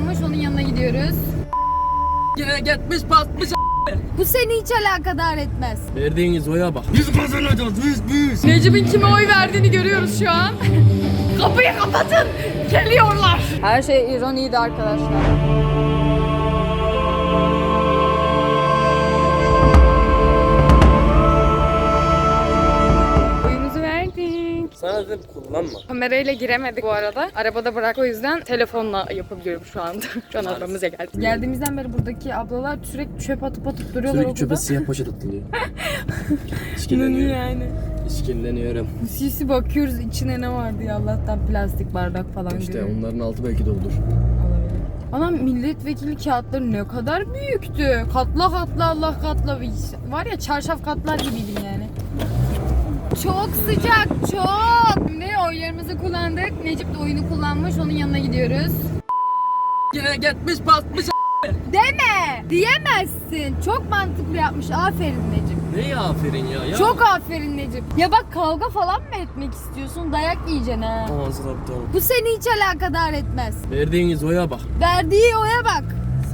kullanmış onun yanına gidiyoruz. Yine gitmiş basmış Bu seni hiç alakadar etmez. Verdiğiniz oya bak. Biz kazanacağız biz biz. Necip'in kime oy verdiğini görüyoruz şu an. Kapıyı kapatın. Geliyorlar. Her şey ironiydi arkadaşlar. Kullanma. Kamerayla giremedik bu arada. Arabada bırak o yüzden telefonla yapabiliyorum şu anda. şu an arabamıza geldik. Geldiğimizden beri buradaki ablalar sürekli çöp atıp atıp duruyorlar Sürekli çöpe siyah poşet atılıyor. Ne İşkilleniyorum. yani? İşkilleniyorum. Sisi bakıyoruz içine ne vardı ya Allah'tan plastik bardak falan İşte görüyorum. onların altı belki doldur. Olabilir. Anam milletvekili kağıtları ne kadar büyüktü. Katla katla Allah katla. Var ya çarşaf katlar gibiydim yani. Çok sıcak çok. Şimdi oylarımızı kullandık. Necip de oyunu kullanmış onun yanına gidiyoruz. Yine gitmiş basmış Deme diyemezsin. Çok mantıklı yapmış. Aferin Necip. Neye aferin ya? ya. Çok aferin Necip. Ya bak kavga falan mı etmek istiyorsun? Dayak yiyeceksin ha. Amansız aptal. Bu seni hiç alakadar etmez. Verdiğiniz oya bak. Verdiği oya bak.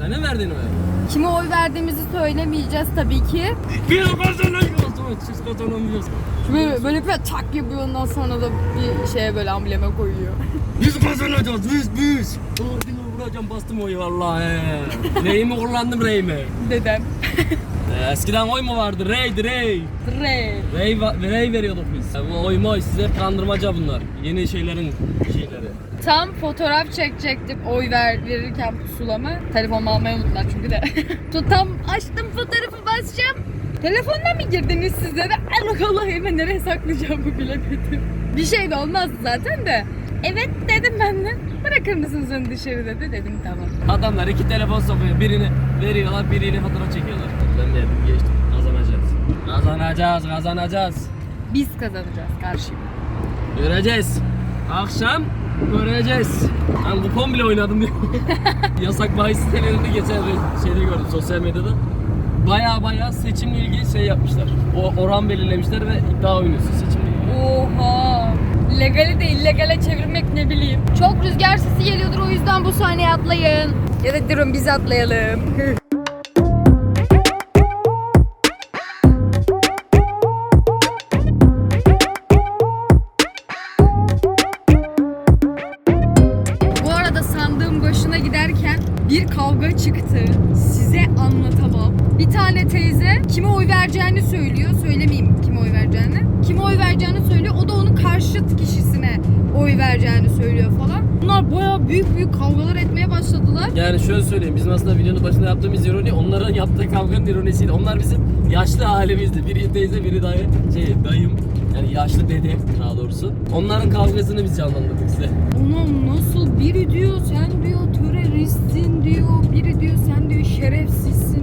Ne verdin oya? Kime oy verdiğimizi söylemeyeceğiz tabii ki. Biz kazanacağız. Siz kazanamıyorsunuz. Böyle, böyle bir tak yapıyor ondan sonra da bir şeye böyle ambleme koyuyor. Biz kazanacağız biz biz. Dini vuracağım bastım oyu vallahi. Reyimi kullandım reyimi. Dedem. Ee, eskiden oy mu vardı? Reydi rey. Re. Rey, va- rey veriyorduk biz. Ya Bu oy moy size kandırmaca bunlar. Yeni şeylerin şeyleri. Tam fotoğraf çekecektim oy ver, verirken pusulamı. Telefonumu almayı unuttular çünkü de. Tam açtım fotoğrafı basacağım. Telefonla mı girdiniz siz dedi. Allah Allah hemen nereye saklayacağımı bilemedim. Bir şey de olmaz zaten de. Evet dedim ben de. Bırakır mısınız onu dışarı dedi. Dedim tamam. Adamlar iki telefon sokuyor. Birini veriyorlar, biriyle fotoğraf çekiyorlar. Ben de yapıp geçtim. Kazanacağız. Kazanacağız, kazanacağız. Biz kazanacağız karşıyım. Göreceğiz. Akşam göreceğiz. Ben kupon bile oynadım diyor. Yasak bahis sitelerinde geçen şeyde gördüm sosyal medyada. Baya baya seçimle ilgili şey yapmışlar. O oran belirlemişler ve iddia oynuyorsun seçimle. Oha. Legali de illegale çevirmek ne bileyim. Çok rüzgar sesi geliyordur o yüzden bu sahneye atlayın. Ya da durun biz atlayalım. Bir tane teyze kime oy vereceğini söylüyor. Söylemeyeyim kime oy vereceğini. Kime oy vereceğini söylüyor. O da onun karşıt kişisine oy vereceğini söylüyor falan. Bunlar bayağı büyük büyük kavgalar etmeye başladılar. Yani şöyle söyleyeyim, bizim aslında videonun başında yaptığımız ironi onların yaptığı kavganın ironisiydi. Onlar bizim yaşlı halimizdi. Biri teyze, biri dayı, şey dayım. Yani yaşlı dede daha doğrusu. Onların kavgasını biz canlandırdık size. Onun nasıl biri diyor sen diyor teröristsin diyor. Biri diyor sen diyor şerefsizsin.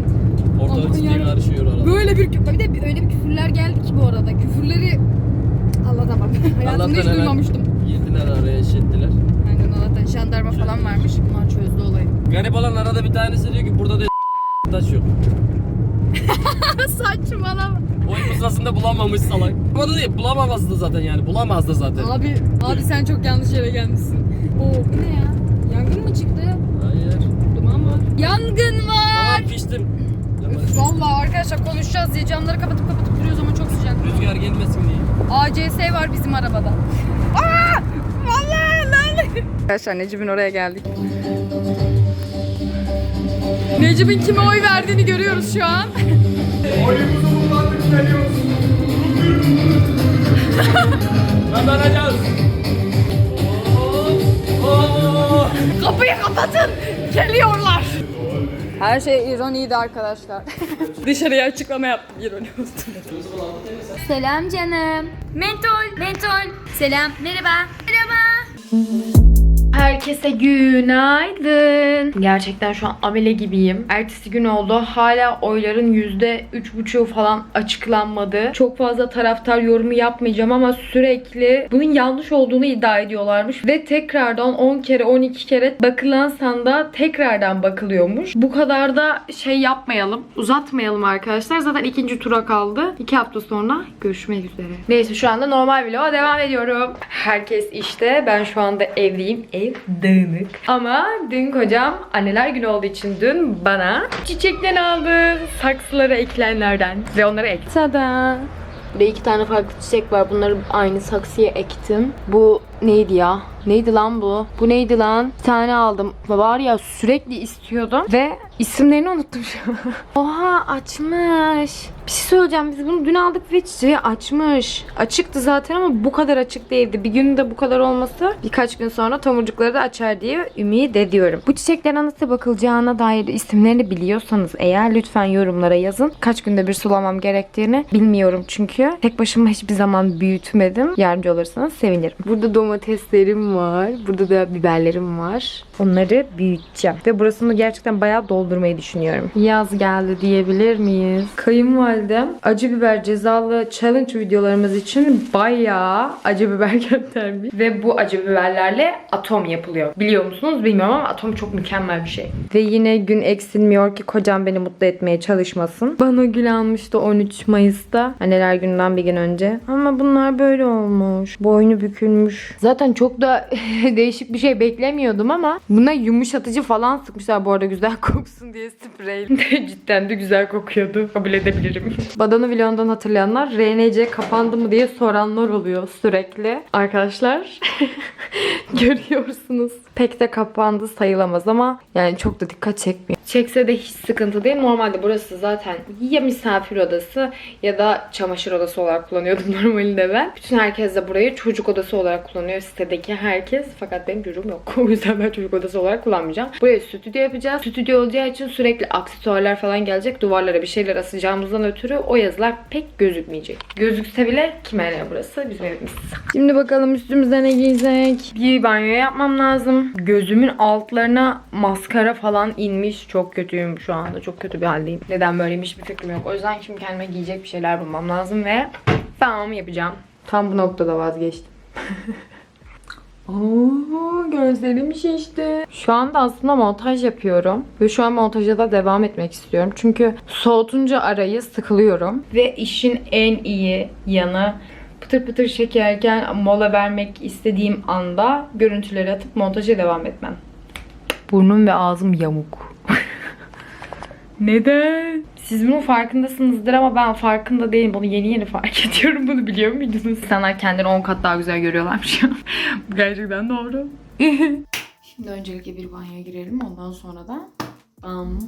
Ortalık Aman ciddiye yarabbim. karışıyor orada. Böyle bir bir de öyle bir küfürler geldi ki bu arada. Küfürleri anlatamam. Hayatımda hiç Allah'tan duymamıştım. Girdiler araya eşittiler. Aynen Allah'tan jandarma falan varmış. Bunlar çözdü olayı. Garip olan arada bir tanesi diyor ki burada da taş yok. Saçmalama. Oy pusulasında bulamamış salak. Ama da değil bulamamazdı zaten yani bulamazdı zaten. Abi, abi sen çok yanlış yere gelmişsin. Oo bu ne ya? Yangın mı çıktı? Hayır. Duman var. Yangın var. Tamam piştim. Üf, Vallahi arkadaşlar konuşacağız diye camları kapatıp kapatıp duruyoruz ama çok sıcak. Rüzgar gelmesin diye. ACS var bizim arabada. Aa! Vallahi lan. Arkadaşlar Necip'in oraya geldik. Necip'in kime oy verdiğini görüyoruz şu an. Oyumuzu kullandık geliyoruz. Kazanacağız. Oo, oo. Kapıyı kapatın. Geliyorlar. Her şey ironiydi arkadaşlar. Dışarıya açıklama yaptım ironi olsun. Selam canım. Mentol, mentol. Selam, merhaba. Merhaba. Herkese günaydın. Gerçekten şu an amele gibiyim. Ertesi gün oldu. Hala oyların %3,5'u falan açıklanmadı. Çok fazla taraftar yorumu yapmayacağım ama sürekli bunun yanlış olduğunu iddia ediyorlarmış. Ve tekrardan 10 kere 12 kere bakılan sanda tekrardan bakılıyormuş. Bu kadar da şey yapmayalım. Uzatmayalım arkadaşlar. Zaten ikinci tura kaldı. 2 hafta sonra görüşmek üzere. Neyse şu anda normal vloga devam ediyorum. Herkes işte. Ben şu anda evdeyim. Ev dağınık. Ama dün kocam anneler günü olduğu için dün bana çiçekten aldı. Saksılara ekilenlerden. Ve onları ekti. Tada! Burada iki tane farklı çiçek var. Bunları aynı saksıya ektim. Bu neydi ya? Neydi lan bu? Bu neydi lan? Bir tane aldım. Var ya sürekli istiyordum. Ve isimlerini unuttum şu an. Oha açmış. Bir şey söyleyeceğim. Biz bunu dün aldık ve çiçeği açmış. Açıktı zaten ama bu kadar açık değildi. Bir gün de bu kadar olması birkaç gün sonra tomurcukları da açar diye ümit ediyorum. Bu çiçeklerin nasıl bakılacağına dair isimlerini biliyorsanız eğer lütfen yorumlara yazın. Kaç günde bir sulamam gerektiğini bilmiyorum çünkü. Tek başıma hiçbir zaman büyütmedim. Yardımcı olursanız sevinirim. Burada domateslerim var. Burada da biberlerim var. Onları büyüteceğim. Ve burasını gerçekten bayağı doldurmayı düşünüyorum. Yaz geldi diyebilir miyiz? Kayınvalidem acı biber cezalı challenge videolarımız için bayağı acı biber göndermiş. Ve bu acı biberlerle atom yapılıyor. Biliyor musunuz bilmiyorum ama atom çok mükemmel bir şey. Ve yine gün eksilmiyor ki kocam beni mutlu etmeye çalışmasın. Bana gül almıştı 13 Mayıs'ta. Anneler gününden bir gün önce. Ama bunlar böyle olmuş. Boynu bükülmüş. Zaten çok da değişik bir şey beklemiyordum ama buna yumuşatıcı falan sıkmışlar bu arada güzel koksun diye sprey. Cidden de güzel kokuyordu. Kabul edebilirim. Badana vlogundan hatırlayanlar RNC kapandı mı diye soranlar oluyor sürekli. Arkadaşlar görüyorsunuz. Pek de kapandı sayılamaz ama yani çok da dikkat çekmiyor. Çekse de hiç sıkıntı değil. Normalde burası zaten ya misafir odası ya da çamaşır odası olarak kullanıyordum normalde ben. Bütün herkes de burayı çocuk odası olarak kullanıyor sitedeki herkes. Fakat benim çocuğum yok. O yüzden ben çocuk odası olarak kullanmayacağım. Buraya stüdyo yapacağız. Stüdyo olacağı için sürekli aksesuarlar falan gelecek. Duvarlara bir şeyler asacağımızdan ötürü o yazılar pek gözükmeyecek. Gözükse bile kime ne burası? Bizim evimiz. Şimdi bakalım üstümüze ne giysek. Bir banyo yapmam lazım. Gözümün altlarına maskara falan inmiş. Çok kötüyüm şu anda. Çok kötü bir haldeyim. Neden böyleyim hiçbir fikrim yok. O yüzden şimdi kendime giyecek bir şeyler bulmam lazım ve tamam yapacağım. Tam bu noktada vazgeçtim. Oo, gözlerim şişti. Şu anda aslında montaj yapıyorum. Ve şu an montaja da devam etmek istiyorum. Çünkü soğutunca arayı sıkılıyorum. Ve işin en iyi yanı pıtır pıtır çekerken mola vermek istediğim anda görüntüleri atıp montaja devam etmem. Burnum ve ağzım yamuk. Neden? Siz bunun farkındasınızdır ama ben farkında değilim. Bunu yeni yeni fark ediyorum. Bunu biliyor muydunuz? İnsanlar kendini 10 kat daha güzel görüyorlarmış. Bu gerçekten doğru. Şimdi öncelikle bir banyoya girelim. Ondan sonra da bam.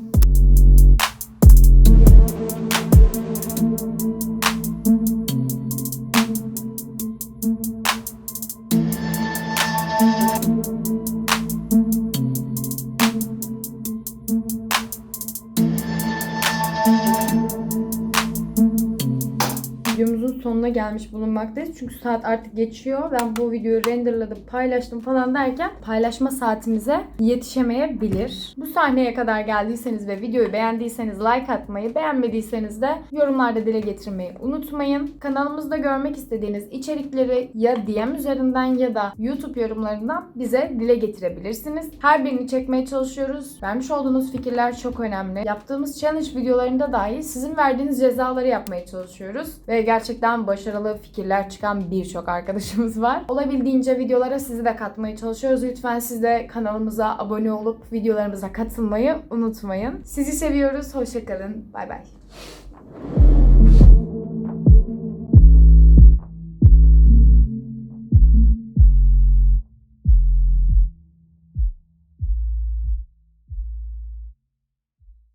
Gelmiş bulunmaktayız. Çünkü saat artık geçiyor. Ben bu videoyu renderladım, paylaştım falan derken paylaşma saatimize yetişemeyebilir. Bu sahneye kadar geldiyseniz ve videoyu beğendiyseniz like atmayı, beğenmediyseniz de yorumlarda dile getirmeyi unutmayın. Kanalımızda görmek istediğiniz içerikleri ya DM üzerinden ya da YouTube yorumlarından bize dile getirebilirsiniz. Her birini çekmeye çalışıyoruz. Vermiş olduğunuz fikirler çok önemli. Yaptığımız challenge videolarında dahi sizin verdiğiniz cezaları yapmaya çalışıyoruz. Ve gerçekten başarılı fikirler çıkan birçok arkadaşımız var. Olabildiğince videolara sizi de katmaya çalışıyoruz. Lütfen siz de kanalımıza abone olup videolarımıza katılmayı unutmayın. Sizi seviyoruz. Hoşçakalın. Bay bay.